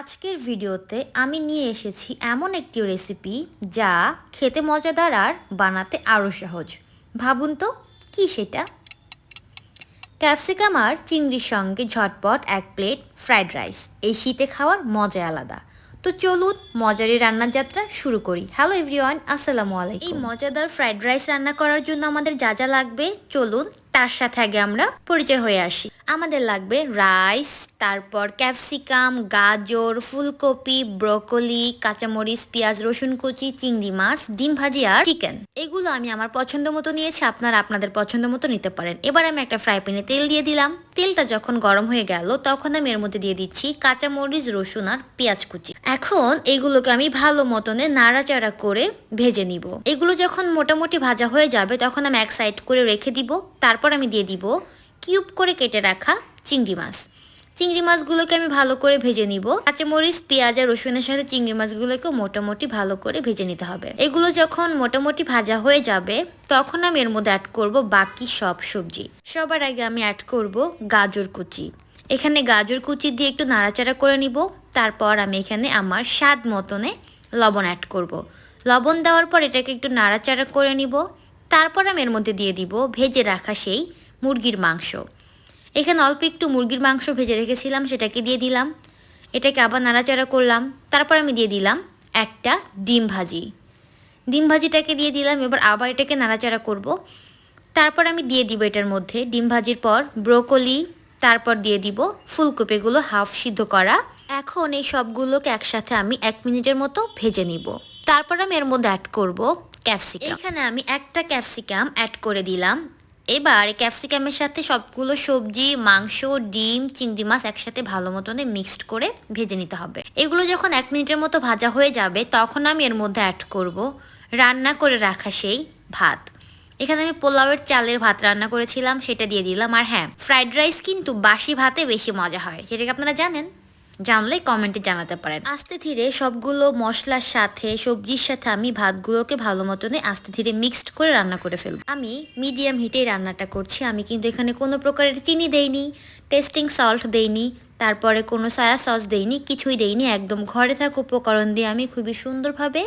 আজকের ভিডিওতে আমি নিয়ে এসেছি এমন একটি রেসিপি যা খেতে মজাদার আর বানাতে আরও সহজ। ভাবুন তো, কি সেটা? ক্যাপসিকাম আর চিংড়ির সঙ্গে ঝটপট এক প্লেট ফ্রাইড রাইস। এই শীতে খাওয়ার মজা আলাদা। তো চলুন মজারি রান্নার যাত্রা শুরু করি। হ্যালো এভরিওয়ান, আসসালামু আলাইকুম। এই মজাদার ফ্রাইড রাইস রান্না করার জন্য আমাদের যা যা লাগবে, চলুন তার সাথে আগে আমরা পরিচয় হয়ে আসি। আমাদের লাগবে রাইস, তারপর ক্যাপসিকাম, গাজর, ফুলকপি, ব্রকলি, কাঁচামরিচ, পেঁয়াজ, রসুন কুচি, চিংড়ি মাছ, ডিম ভাজি আর চিকেন। এগুলো আমি আমার পছন্দ মতো নিয়েছি, আপনারা আপনাদের পছন্দ মতো নিতে পারেন। এবার আমি একটা ফ্রাই প্যানে তেল দিয়ে দিলাম। তেলটা যখন গরম হয়ে গেল, তখন আমি এর মধ্যে দিয়ে দিচ্ছি কাঁচামরিচ, রসুন আর পেঁয়াজ কুচি। এখন এগুলোকে আমি ভালো মতনে নাড়াচাড়া করে ভেজে নিব। এগুলো যখন মোটামুটি ভাজা হয়ে যাবে, তখন আমি এক সাইড করে রেখে দিব। তারপর আমি দিয়ে দিব কিউব করে কেটে রাখা চিংড়ি মাছ। চিংড়ি মাছগুলোকে আমি ভালো করে ভেজে নিব। কাঁচামরিচ, পেঁয়াজ আর রসুনের সাথে চিংড়ি মাছগুলোকে মোটামুটি ভালো করে ভেজে নিতে হবে। এগুলো যখন মোটামুটি ভাজা হয়ে যাবে, তখন আমি এর মধ্যে অ্যাড করব বাকি সব সবজি। সবার আগে আমি অ্যাড করব গাজর কুচি। এখানে গাজর কুচি দিয়ে একটু নাড়াচাড়া করে নিব। তারপর আমি এখানে আমার স্বাদ মতনে লবণ অ্যাড করব। লবণ দেওয়ার পর এটাকে একটু নাড়াচাড়া করে নিব। তারপর আমি এর মধ্যে দিয়ে দিব ভেজে রাখা সেই মুরগির মাংস। এখানে অল্প একটু মুরগির মাংস ভেজে রেখেছিলাম, সেটাকে দিয়ে দিলাম। এটাকে আবার নাড়াচাড়া করলাম। তারপর আমি দিয়ে দিলাম একটা ডিম ভাজি। ডিম ভাজিটাকে দিয়ে দিলাম, এবার আবার এটাকে নাড়াচাড়া করব। তারপর আমি দিয়ে দিব এটার মধ্যে ডিম ভাজির পর ব্রোকলি। তারপর দিয়ে দিব ফুলকপিগুলো হাফ সিদ্ধ করা এখন এই সবগুলোকে একসাথে আমি এক মিনিটের মতো ভেজে নিব। তারপর আমি এর মধ্যে অ্যাড করব ক্যাপসিকাম এখানে আমি একটা ক্যাপসিকাম অ্যাড করে দিলাম। এবার ক্যাপসিকামের সাথে সবগুলো সবজি, মাংস, ডিম, চিংড়ি মাছ একসাথে ভালো মতনে মিক্সড করে ভেজে নিতে হবে। এগুলো যখন এক মিনিটের মতো ভাজা হয়ে যাবে, তখন আমি এর মধ্যে অ্যাড করব রান্না করে রাখা সেই ভাত। এখানে আমি পোলাওয়ের চালের ভাত রান্না করেছিলাম, সেটা দিয়ে দিলাম। আর হ্যাঁ ফ্রাইড রাইস কিন্তু বাসি ভাতে বেশি মজা হয়, সেটাকে আপনারা জানেন। জানলে কমেন্টে জানাতে পারেন। আস্তে ধীরে সবগুলো মশলার সাথে, সবজির সাথে আমি ভাতগুলোকে ভালো মতনে আস্তে ধীরে মিক্সড করে রান্না করে ফেলব। আমি মিডিয়াম হিটে রান্নাটা করছি। আমি কিন্তু এখানে কোনো প্রকারের চিনি দেইনি, টেস্টিং সল্ট দেইনি, তারপরে কোনো সয়া সস দেইনি, কিছুই দেইনি। একদম ঘরে থাকা উপকরণ দিয়ে আমি খুবই সুন্দরভাবে,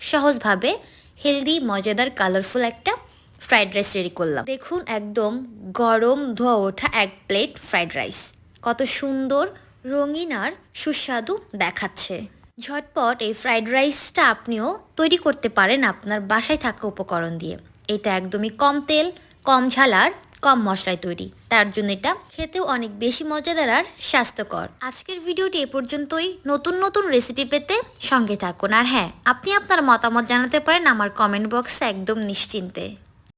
সহজভাবে হেলদি মজাদার কালারফুল একটা ফ্রাইড রাইস রেডি করলাম। দেখুন, একদম গরম ধোয়া ওঠা এক প্লেট ফ্রাইড রাইস কত সুন্দর রঙিন আর সুস্বাদু দেখাচ্ছে। ঝটপট এই ফ্রাইড রাইসটা আপনিও তৈরি করতে পারেন আপনার বাসায় থাকা উপকরণ দিয়ে। এটা একদমই কম তেল, কম ঝাল আর কম মশলায় তৈরি। তার জন্য এটা খেতেও অনেক বেশি মজাদার আর স্বাস্থ্যকর। আজকের ভিডিওটি এ পর্যন্তই। নতুন নতুন রেসিপি পেতে সঙ্গে থাকুন। আর হ্যাঁ আপনি আপনার মতামত জানাতে পারেন আমার কমেন্ট বক্সে একদম নিশ্চিন্তে।